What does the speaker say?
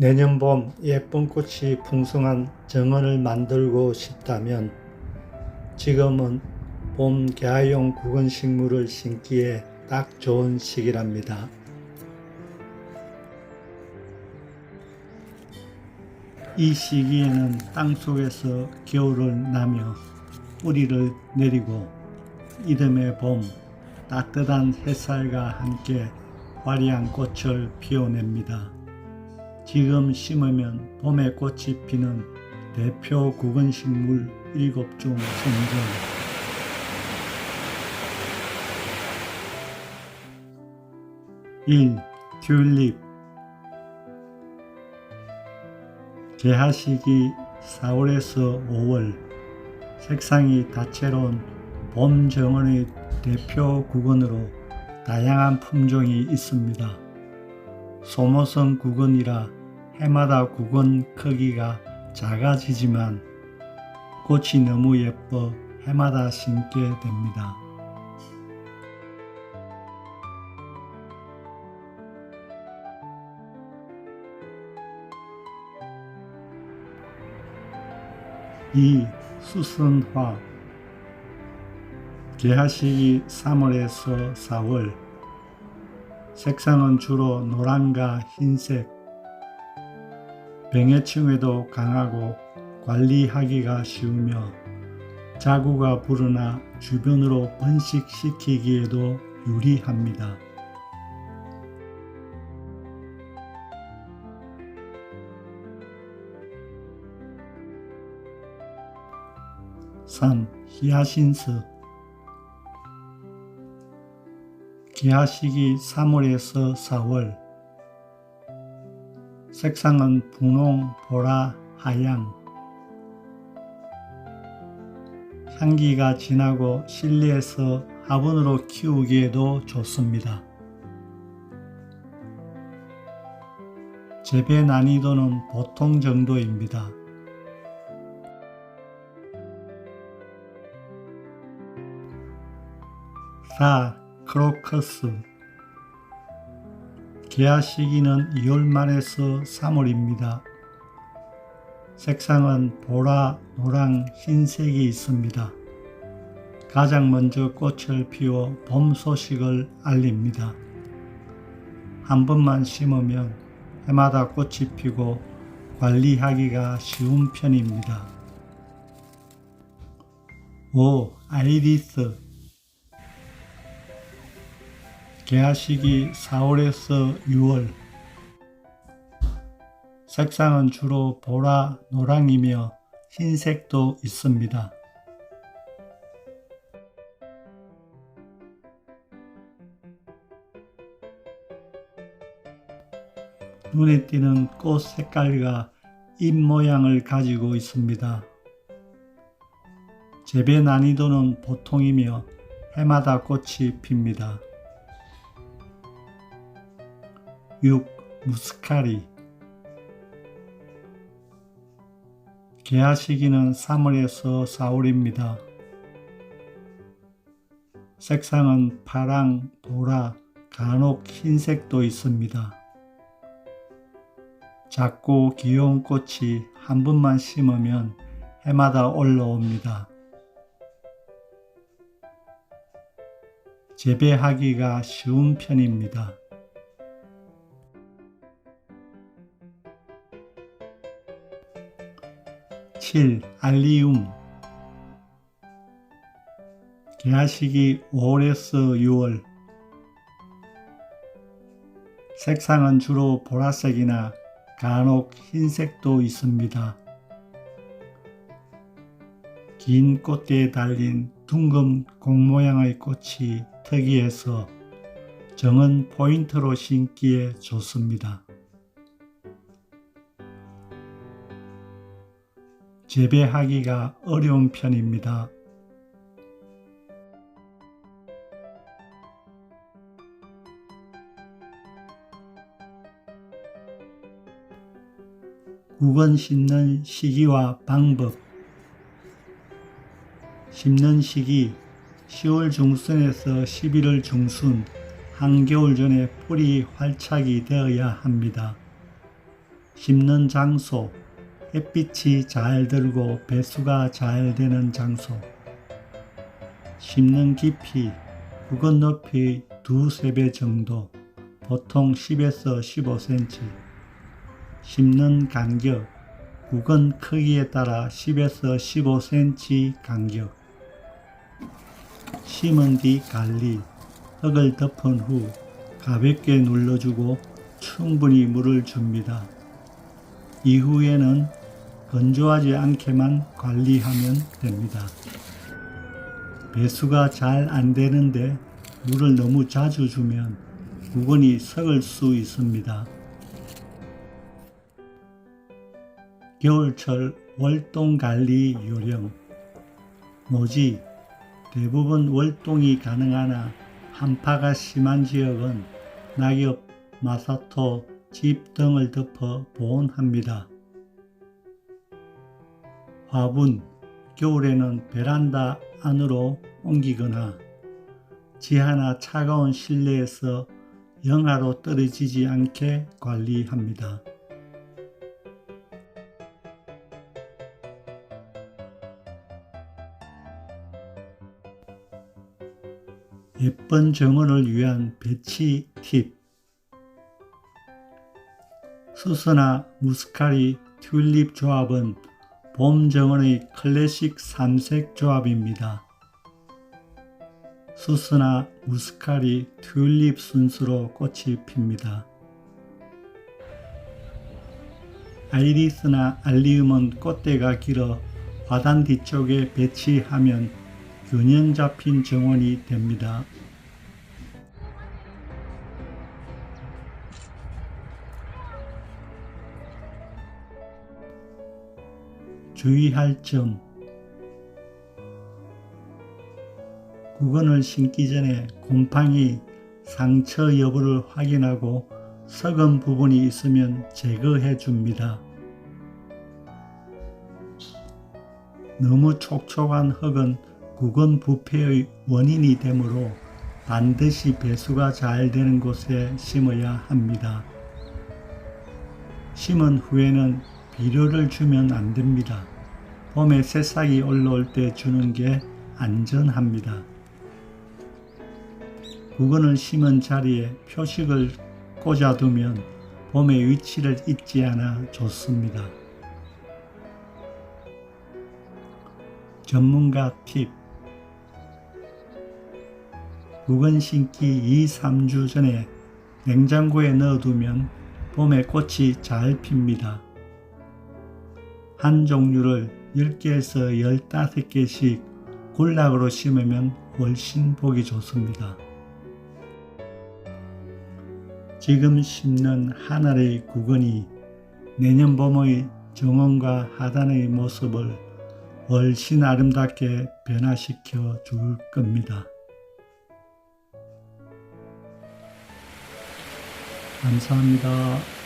내년 봄 예쁜 꽃이 풍성한 정원을 만들고 싶다면 지금은 봄 개화용 구근식물을 심기에 딱 좋은 시기랍니다. 이 시기에는 땅 속에서 겨울을 나며 뿌리를 내리고 이듬해 봄 따뜻한 햇살과 함께 화려한 꽃을 피워냅니다. 지금 심으면 봄에 꽃이 피는 대표 구근식물 일곱 종 선정. 일 튤립 개화 시기 4월에서 5월 색상이 다채로운 봄 정원의 대표 구근으로 다양한 품종이 있습니다. 소모성 구근이라 해마다 구근 크기가 작아지지만 꽃이 너무 예뻐 해마다 심게 됩니다. 이 수선화 개화식이 3월에서 4월 색상은 주로 노란과 흰색 병해충에도 강하고 관리하기가 쉬우며 자구가 불어나 주변으로 번식시키기에도 유리합니다. 3. 히아신스 기하식이 3월에서 4월 색상은 분홍, 보라, 하양 향기가 진하고 실내에서 화분으로 키우기에도 좋습니다. 재배 난이도는 보통 정도입니다. 4. 크로커스 개화 시기는 2월 말에서 3월입니다. 색상은 보라, 노랑, 흰색이 있습니다. 가장 먼저 꽃을 피워 봄 소식을 알립니다. 한 번만 심으면 해마다 꽃이 피고 관리하기가 쉬운 편입니다. 5. 아이리스 개화 시기 4월에서 6월 색상은 주로 보라, 노랑이며 흰색도 있습니다. 눈에 띄는 꽃 색깔과 잎 모양을 가지고 있습니다. 재배 난이도는 보통이며 해마다 꽃이 핍니다. 6. 무스카리 개화 시기는 3월에서 4월입니다. 색상은 파랑, 보라, 간혹 흰색도 있습니다. 작고 귀여운 꽃이 한 번만 심으면 해마다 올라옵니다. 재배하기가 쉬운 편입니다. 7. 알리움 개화식이 5월에서 6월 색상은 주로 보라색이나 간혹 흰색도 있습니다. 긴 꽃대에 달린 둥근 공 모양의 꽃이 특이해서 정은 포인트로 심기에 좋습니다. 재배하기가 어려운 편입니다. 국원 심는 시기와 방법 심는 시기 10월 중순에서 11월 중순 한겨울 전에 뿌리 활착이 되어야 합니다. 심는 장소, 햇빛이 잘 들고 배수가 잘 되는 장소. 심는 깊이, 구근 높이 두세 배 정도, 보통 10에서 15cm. 심는 간격, 구근 크기에 따라 10에서 15cm 간격. 심은 뒤 관리, 흙을 덮은 후 가볍게 눌러주고 충분히 물을 줍니다. 이후에는 건조하지 않게만 관리하면 됩니다. 배수가 잘 안 되는데 물을 너무 자주 주면 구근이 썩을 수 있습니다. 겨울철 월동 관리 요령 모지 대부분 월동이 가능하나 한파가 심한 지역은 낙엽, 마사토, 집 등을 덮어 보온합니다. 화분, 겨울에는 베란다 안으로 옮기거나 지하나 차가운 실내에서 영하로 떨어지지 않게 관리합니다. 예쁜 정원을 위한 배치 팁 수스나 무스카리 튤립 조합은 봄 정원의 클래식 삼색 조합입니다. 수스나 무스카리 튤립 순수로 꽃이 핍니다. 아이리스나 알리움은 꽃대가 길어 화단 뒤쪽에 배치하면 균형 잡힌 정원이 됩니다. 주의할 점 구근을 신기 전에 곰팡이 상처 여부를 확인하고 썩은 부분이 있으면 제거해 줍니다. 너무 촉촉한 흙은 구근 부패의 원인이 되므로 반드시 배수가 잘 되는 곳에 심어야 합니다. 심은 후에는 비료를 주면 안 됩니다. 봄에 새싹이 올라올 때 주는 게 안전합니다. 구근을 심은 자리에 표식을 꽂아두면 봄의 위치를 잊지 않아 좋습니다. 전문가 팁 구근 심기 2, 3주 전에 냉장고에 넣어두면 봄에 꽃이 잘 핍니다. 한 종류를 10개에서 15개씩 군락으로 심으면 훨씬 보기 좋습니다. 지금 심는 하늘의 구근이 내년 봄의 정원과 하단의 모습을 훨씬 아름답게 변화시켜 줄 겁니다. 감사합니다.